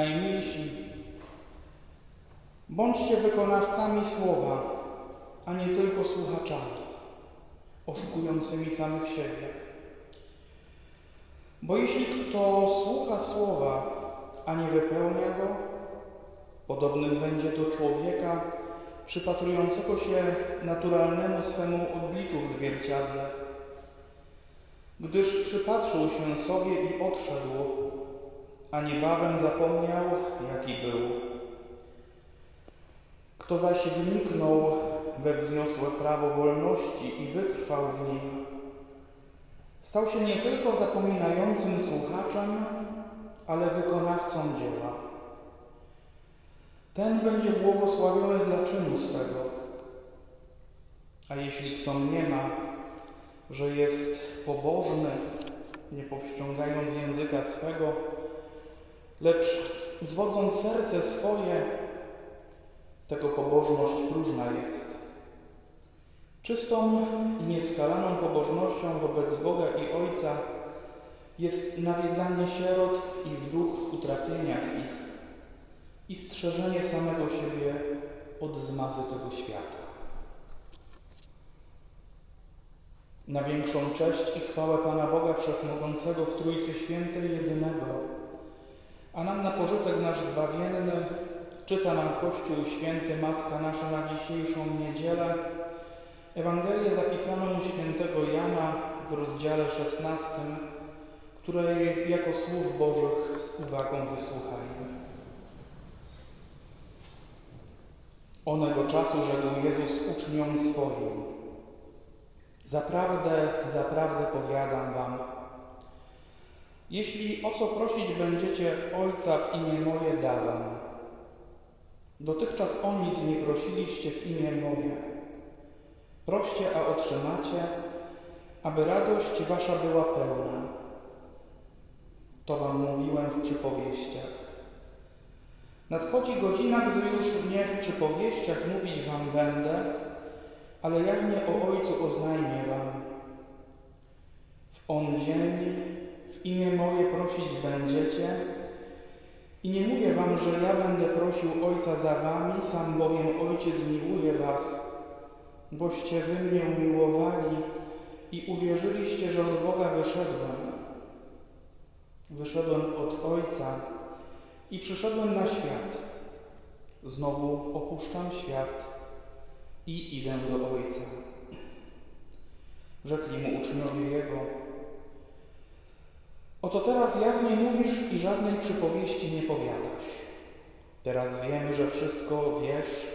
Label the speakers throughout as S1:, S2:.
S1: Najmilsi, bądźcie wykonawcami słowa, a nie tylko słuchaczami, oszukującymi samych siebie. Bo jeśli kto słucha słowa, a nie wypełnia go, podobnym będzie do człowieka przypatrującego się naturalnemu swemu obliczu w zwierciadle. Gdyż przypatrzył się sobie i odszedł, a niebawem zapomniał, jaki był. Kto zaś wniknął we wzniosłe prawo wolności i wytrwał w nim, stał się nie tylko zapominającym słuchaczem, ale wykonawcą dzieła. Ten będzie błogosławiony dla czynu swego. A jeśli kto mniema, że jest pobożny, nie powściągając języka swego, lecz zwodząc serce swoje, tego pobożność próżna jest. Czystą i nieskalaną pobożnością wobec Boga i Ojca jest nawiedzanie sierot i w duch utrapieniach ich i strzeżenie samego siebie od zmazy tego świata. Na większą cześć i chwałę Pana Boga Wszechmogącego w Trójcy Świętej Jedynego, a nam na pożytek nasz zbawienny czyta nam Kościół Święty Matka nasza na dzisiejszą niedzielę Ewangelię zapisaną u świętego Jana w rozdziale 16, której jako słów Bożych z uwagą wysłuchajmy. Onego czasu rzekł Jezus uczniom swoim. Zaprawdę, zaprawdę powiadam wam, jeśli o co prosić będziecie Ojca w imię moje dawam. Dotychczas o nic nie prosiliście w imię moje. Proście, a otrzymacie, aby radość wasza była pełna. To wam mówiłem w przypowieściach. Nadchodzi godzina, gdy już nie w przypowieściach mówić wam będę, ale jawnie o Ojcu oznajmię wam. W on dzień w imię moje prosić będziecie i nie mówię wam, że ja będę prosił Ojca za wami, sam bowiem Ojciec miłuje was, boście wy mnie umiłowali i uwierzyliście, że od Boga wyszedłem. Wyszedłem od Ojca i przyszedłem na świat. Znowu opuszczam świat i idę do Ojca. Rzekli mu uczniowie Jego. Oto teraz jawnie mówisz i żadnej przypowieści nie powiadasz. Teraz wiemy, że wszystko wiesz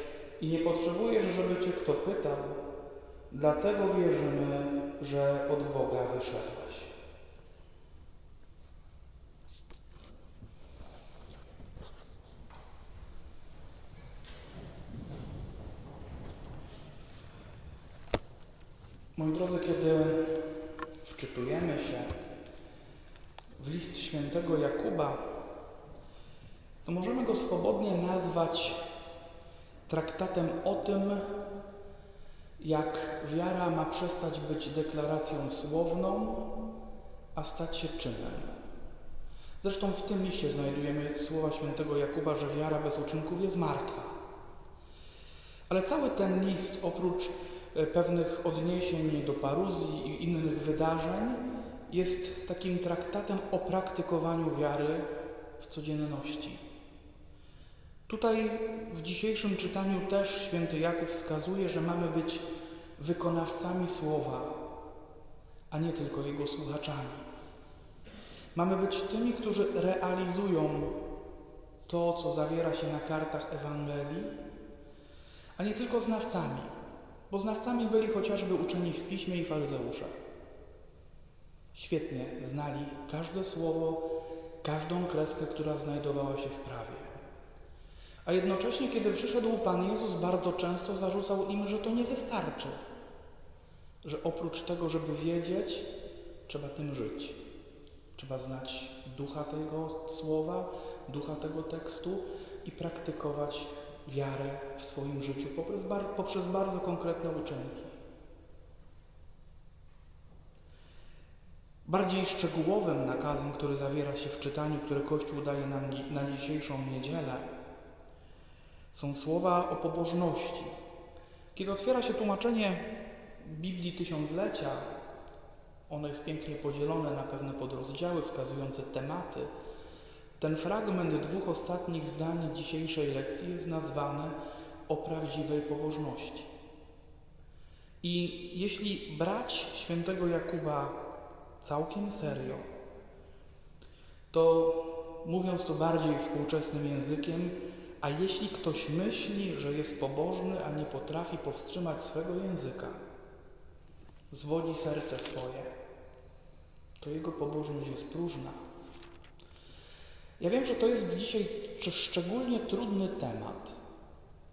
S1: i nie potrzebujesz, żeby cię kto pytał. Dlatego wierzymy, że od Boga wyszedłeś. Moi drodzy, kiedy wczytujemy się w list świętego Jakuba, to możemy go swobodnie nazwać traktatem o tym, jak wiara ma przestać być deklaracją słowną, a stać się czynem. Zresztą w tym liście znajdujemy słowa świętego Jakuba, że wiara bez uczynków jest martwa. Ale cały ten list, oprócz E, pewnych odniesień do paruzji i innych wydarzeń, jest takim traktatem o praktykowaniu wiary w codzienności. Tutaj w dzisiejszym czytaniu też święty Jakub wskazuje, że mamy być wykonawcami słowa, a nie tylko jego słuchaczami. Mamy być tymi, którzy realizują to, co zawiera się na kartach Ewangelii, a nie tylko znawcami bo znawcami byli chociażby uczeni w piśmie i faryzeusze. Świetnie znali każde słowo, każdą kreskę, która znajdowała się w prawie. A jednocześnie, kiedy przyszedł Pan Jezus, bardzo często zarzucał im, że to nie wystarczy, że oprócz tego, żeby wiedzieć, trzeba tym żyć. Trzeba znać ducha tego słowa, ducha tego tekstu i praktykować wiarę w swoim życiu poprzez, poprzez bardzo konkretne uczynki. Bardziej szczegółowym nakazem, który zawiera się w czytaniu, które Kościół daje nam na dzisiejszą niedzielę, są słowa o pobożności. Kiedy otwiera się tłumaczenie Biblii Tysiąclecia, ono jest pięknie podzielone na pewne podrozdziały wskazujące tematy. Ten fragment dwóch ostatnich zdań dzisiejszej lekcji jest nazwany o prawdziwej pobożności. I jeśli brać świętego Jakuba całkiem serio, to mówiąc to bardziej współczesnym językiem, a jeśli ktoś myśli, że jest pobożny, a nie potrafi powstrzymać swego języka, zwodzi serce swoje, to jego pobożność jest próżna. Ja wiem, że to jest dzisiaj szczególnie trudny temat,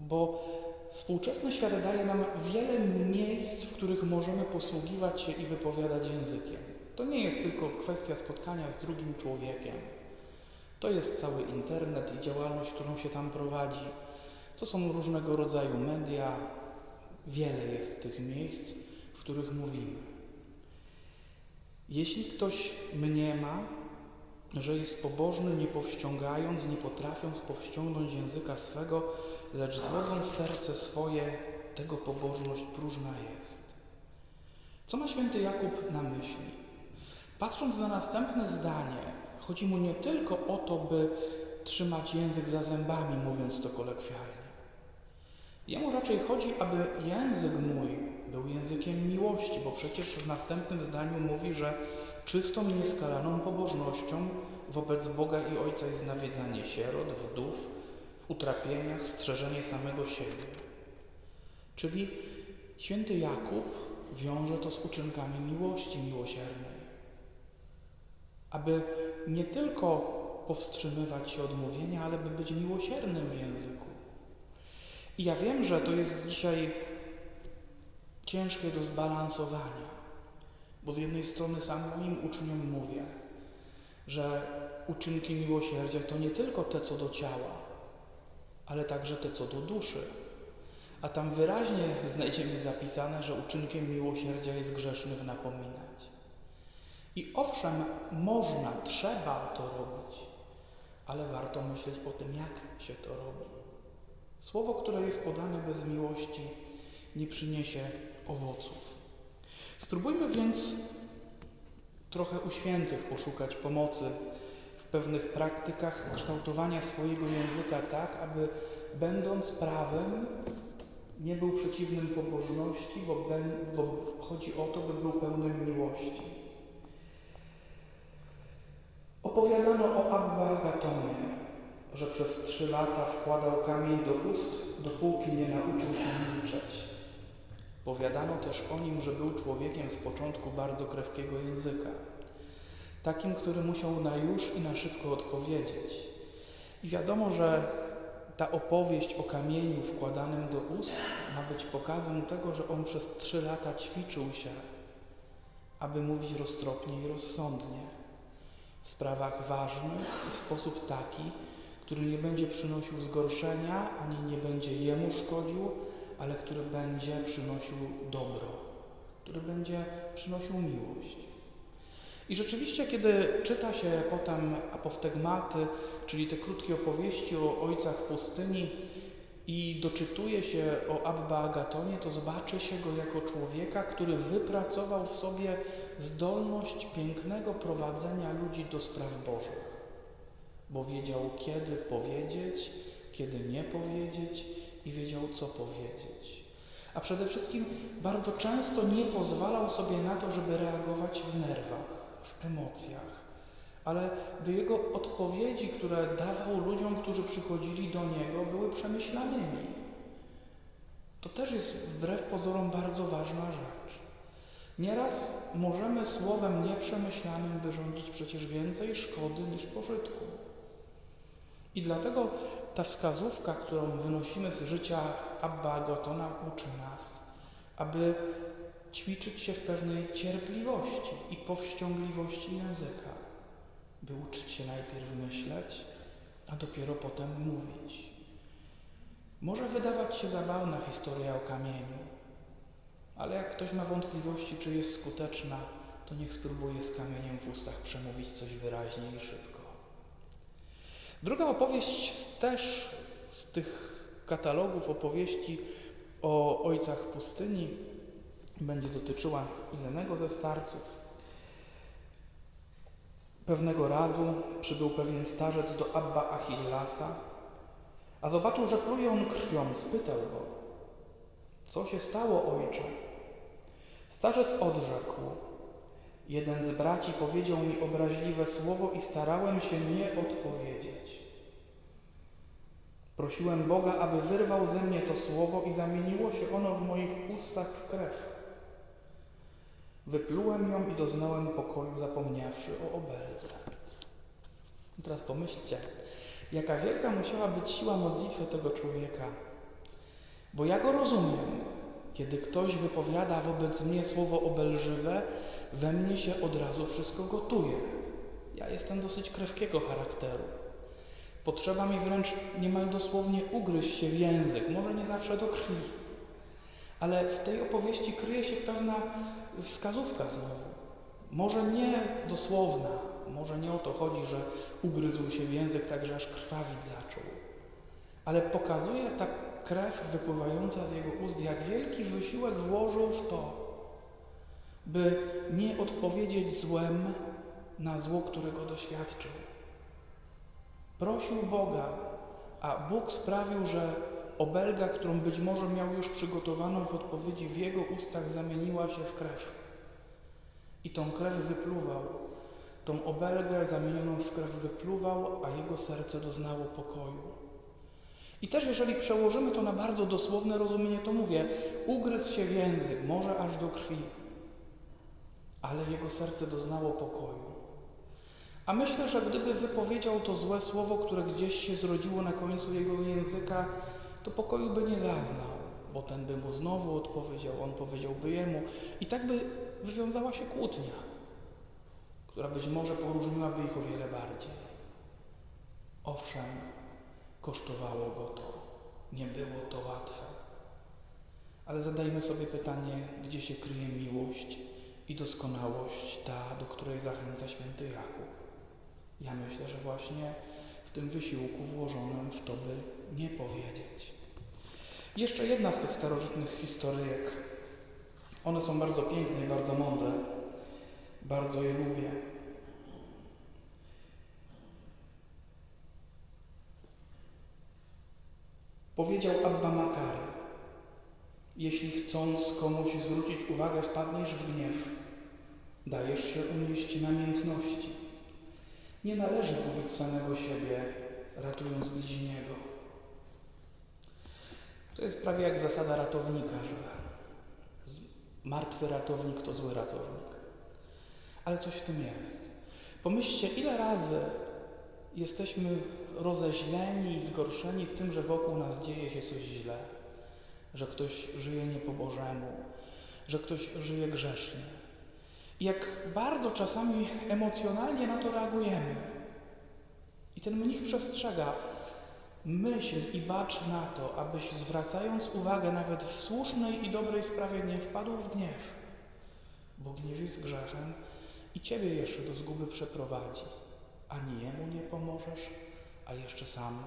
S1: bo współczesny świat daje nam wiele miejsc, w których możemy posługiwać się i wypowiadać językiem. To nie jest tylko kwestia spotkania z drugim człowiekiem. To jest cały internet i działalność, którą się tam prowadzi. To są różnego rodzaju media. Wiele jest tych miejsc, w których mówimy. Jeśli ktoś mniema, że jest pobożny, nie powściągając, nie potrafiąc powściągnąć języka swego, lecz zwodząc serce swoje, tego pobożność próżna jest. Co ma święty Jakub na myśli? Patrząc na następne zdanie, chodzi mu nie tylko o to, by trzymać język za zębami, mówiąc to kolokwialnie. Jemu raczej chodzi, aby język mój był językiem miłości, bo przecież w następnym zdaniu mówi, że czystą i nieskalaną pobożnością wobec Boga i Ojca jest nawiedzanie sierot, wdów, w utrapieniach, strzeżenie samego siebie. Czyli święty Jakub wiąże to z uczynkami miłości miłosiernej. Aby nie tylko powstrzymywać się od mówienia, ale by być miłosiernym w języku. I ja wiem, że to jest dzisiaj ciężkie do zbalansowania, bo z jednej strony sam moim uczniom mówię, że uczynki miłosierdzia to nie tylko te, co do ciała, ale także te, co do duszy. A tam wyraźnie znajdziemy zapisane, że uczynkiem miłosierdzia jest grzesznych napominać. I owszem, można, trzeba to robić, ale warto myśleć o tym, jak się to robi. Słowo, które jest podane bez miłości, nie przyniesie owoców. Spróbujmy więc trochę u świętych poszukać pomocy w pewnych praktykach kształtowania swojego języka tak, aby będąc prawem, nie był przeciwnym pobożności, bo, ben, bo chodzi o to, by był pełnym miłości. Opowiadano o Abba Agatonie, że przez trzy lata wkładał kamień do ust, dopóki nie nauczył się milczeć. Powiadano też o nim, że był człowiekiem z początku bardzo krewkiego języka, takim, który musiał na już i na szybko odpowiedzieć. I wiadomo, że ta opowieść o kamieniu wkładanym do ust ma być pokazem tego, że on przez trzy lata ćwiczył się, aby mówić roztropnie i rozsądnie w sprawach ważnych i w sposób taki, który nie będzie przynosił zgorszenia, ani nie będzie jemu szkodził, ale który będzie przynosił dobro, który będzie przynosił miłość. I rzeczywiście, kiedy czyta się potem apoftegmaty, czyli te krótkie opowieści o ojcach pustyni i doczytuje się o Abba Agatonie, to zobaczy się go jako człowieka, który wypracował w sobie zdolność pięknego prowadzenia ludzi do spraw Bożych, bo wiedział, kiedy powiedzieć, kiedy nie powiedzieć i wiedział, co powiedzieć. A przede wszystkim bardzo często nie pozwalał sobie na to, żeby reagować w nerwach, w emocjach, ale by jego odpowiedzi, które dawał ludziom, którzy przychodzili do niego, były przemyślanymi. To też jest wbrew pozorom bardzo ważna rzecz. Nieraz możemy słowem nieprzemyślanym wyrządzić przecież więcej szkody niż pożytku. I dlatego ta wskazówka, którą wynosimy z życia Abba Agotona, uczy nas, aby ćwiczyć się w pewnej cierpliwości i powściągliwości języka, by uczyć się najpierw myśleć, a dopiero potem mówić. Może wydawać się zabawna historia o kamieniu, ale jak ktoś ma wątpliwości, czy jest skuteczna, to niech spróbuje z kamieniem w ustach przemówić coś wyraźnie i szybko. Druga opowieść też z tych katalogów opowieści o ojcach pustyni będzie dotyczyła innego ze starców. Pewnego razu przybył pewien starzec do Abba Achillasa, a zobaczył, że pluje on krwią. Spytał go, co się stało, ojcze? Starzec odrzekł, jeden z braci powiedział mi obraźliwe słowo i starałem się nie odpowiedzieć. Prosiłem Boga, aby wyrwał ze mnie to słowo i zamieniło się ono w moich ustach w krew. Wyplułem ją i doznałem pokoju, zapomniawszy o obeldze. I teraz pomyślcie, jaka wielka musiała być siła modlitwy tego człowieka. Bo ja go rozumiem. Kiedy ktoś wypowiada wobec mnie słowo obelżywe, we mnie się od razu wszystko gotuje. Ja jestem dosyć krewkiego charakteru. Potrzeba mi wręcz niemal dosłownie ugryźć się w język, może nie zawsze do krwi. Ale w tej opowieści kryje się pewna wskazówka znowu. Może nie dosłowna, może nie o to chodzi, że ugryzł się w język tak, że aż krwawić zaczął. Ale pokazuje ta krew wypływająca z jego ust, jak wielki wysiłek włożył w to, by nie odpowiedzieć złem na zło, którego doświadczył. Prosił Boga, a Bóg sprawił, że obelga, którą być może miał już przygotowaną w odpowiedzi w jego ustach, zamieniła się w krew. I tą krew wypluwał. Tą obelgę zamienioną w krew wypluwał, a jego serce doznało pokoju. I też jeżeli przełożymy to na bardzo dosłowne rozumienie, to mówię, ugryzł się w język, może aż do krwi, ale jego serce doznało pokoju. A myślę, że gdyby wypowiedział to złe słowo, które gdzieś się zrodziło na końcu jego języka, to pokoju by nie zaznał, bo ten by mu znowu odpowiedział, on powiedziałby jemu i tak by wywiązała się kłótnia, która być może poróżniłaby ich o wiele bardziej. Owszem, kosztowało go to, nie było to łatwe. Ale zadajmy sobie pytanie, gdzie się kryje miłość i doskonałość, ta, do której zachęca święty Jakub. Ja myślę, że właśnie w tym wysiłku włożonym w to, by nie powiedzieć. Jeszcze jedna z tych starożytnych historyjek. One są bardzo piękne i bardzo mądre. Bardzo je lubię. Powiedział Abba Makary, jeśli chcąc komuś zwrócić uwagę, wpadniesz w gniew, dajesz się unieść namiętności. Nie należy gubić samego siebie, ratując bliźniego. To jest prawie jak zasada ratownika, że martwy ratownik to zły ratownik. Ale coś w tym jest. Pomyślcie, ile razy jesteśmy rozeźleni i zgorszeni tym, że wokół nas dzieje się coś źle, że ktoś żyje nie po Bożemu, że ktoś żyje grzesznie. I jak bardzo czasami emocjonalnie na to reagujemy. I ten mnich przestrzega, myśl i bacz na to, abyś zwracając uwagę nawet w słusznej i dobrej sprawie nie wpadł w gniew, bo gniew jest grzechem i ciebie jeszcze do zguby przeprowadzi. Ani jemu nie pomożesz, a jeszcze sam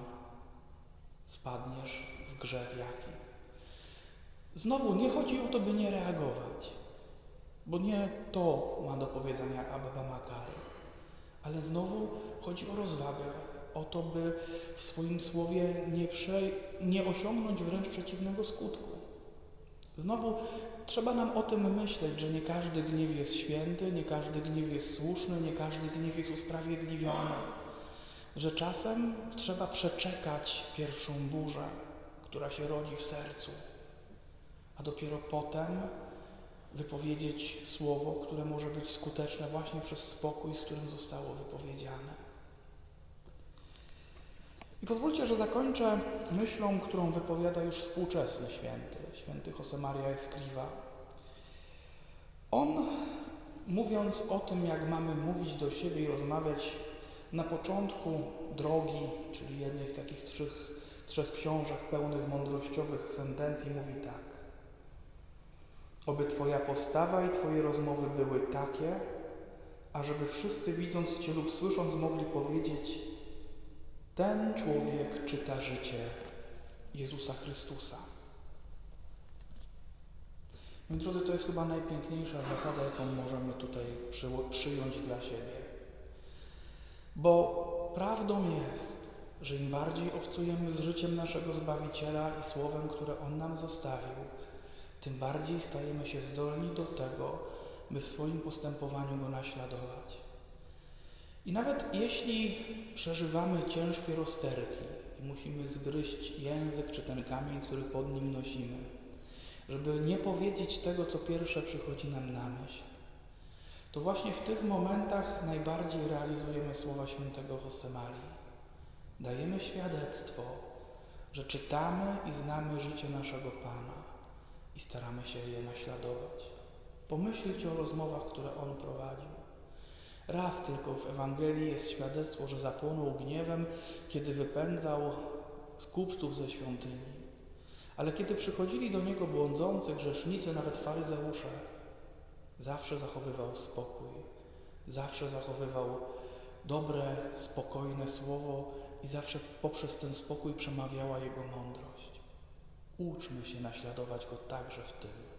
S1: spadniesz w grzech jaki. Znowu nie chodzi o to, by nie reagować, bo nie to ma do powiedzenia Abba Makary, ale znowu chodzi o rozwagę, o to, by w swoim słowie nie, prze, nie osiągnąć wręcz przeciwnego skutku. Znowu trzeba nam o tym myśleć, że nie każdy gniew jest święty, nie każdy gniew jest słuszny, nie każdy gniew jest usprawiedliwiony. Że czasem trzeba przeczekać pierwszą burzę, która się rodzi w sercu, a dopiero potem wypowiedzieć słowo, które może być skuteczne właśnie przez spokój, z którym zostało wypowiedziane. Pozwólcie, że zakończę myślą, którą wypowiada już współczesny święty, święty Josemaria Escriva. On, mówiąc o tym, jak mamy mówić do siebie i rozmawiać na początku drogi, czyli jednej z takich trzech, trzech książek pełnych mądrościowych sentencji, mówi tak. Oby Twoja postawa i Twoje rozmowy były takie, ażeby wszyscy widząc Cię lub słysząc mogli powiedzieć: Ten człowiek czyta życie Jezusa Chrystusa. Moi drodzy, to jest chyba najpiękniejsza zasada, jaką możemy tutaj przy, przyjąć dla siebie. Bo prawdą jest, że im bardziej obcujemy z życiem naszego Zbawiciela i słowem, które On nam zostawił, tym bardziej stajemy się zdolni do tego, by w swoim postępowaniu Go naśladować. I nawet jeśli przeżywamy ciężkie rozterki i musimy zgryźć język czy ten kamień, który pod nim nosimy, żeby nie powiedzieć tego, co pierwsze przychodzi nam na myśl, to właśnie w tych momentach najbardziej realizujemy słowa świętego Josemarii. Dajemy świadectwo, że czytamy i znamy życie naszego Pana i staramy się je naśladować. Pomyślcie o rozmowach, które On prowadził. Raz tylko w Ewangelii jest świadectwo, że zapłonął gniewem, kiedy wypędzał skupców ze świątyni. Ale kiedy przychodzili do Niego błądzący grzesznicy, nawet faryzeusze, zawsze zachowywał spokój, zawsze zachowywał dobre, spokojne słowo i zawsze poprzez ten spokój przemawiała Jego mądrość. Uczmy się naśladować Go także w tym.